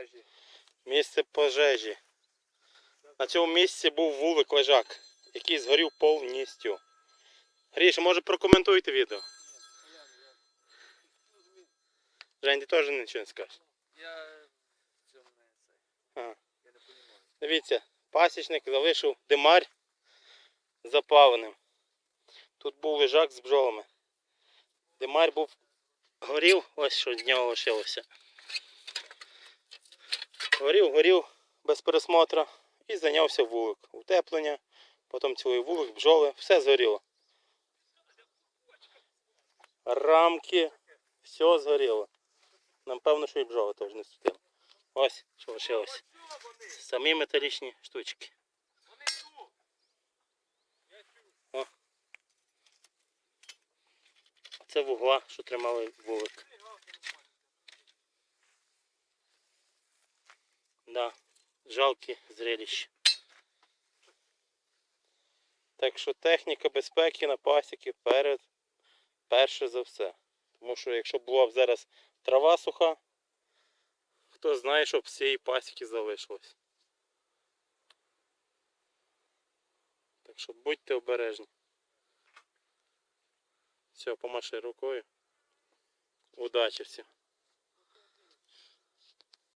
пожежі. Місце пожежі. На цьому місці був вулик лежак, який згорів повністю. Гріша, може прокоментуйте відео. Жень, ти теж нічого не скажеш. Я цей. Я не розумію. Дивіться, пасічник залишив димарь запаленим. Тут був лежак з бджолами. Димарь був горів, ось що з нього лишилося. Горів, горів без пересмотру і зайнявся вулик. Утеплення, потім цілий вулик, бджоли, все згоріло. Рамки, все згоріло. Напевно, що і бджоли теж не студили. Ось, що лишилося. Самі металічні штучки. О. Це вугла, що тримали вулик. Да, жалкі зрелище. Так що техніка безпеки на пасіки перед перше за все. Тому що якщо була б зараз трава суха, хто знає, що б з цієї пасіки залишилось. Так що будьте обережні. Все, помаши рукою. Удачі всім.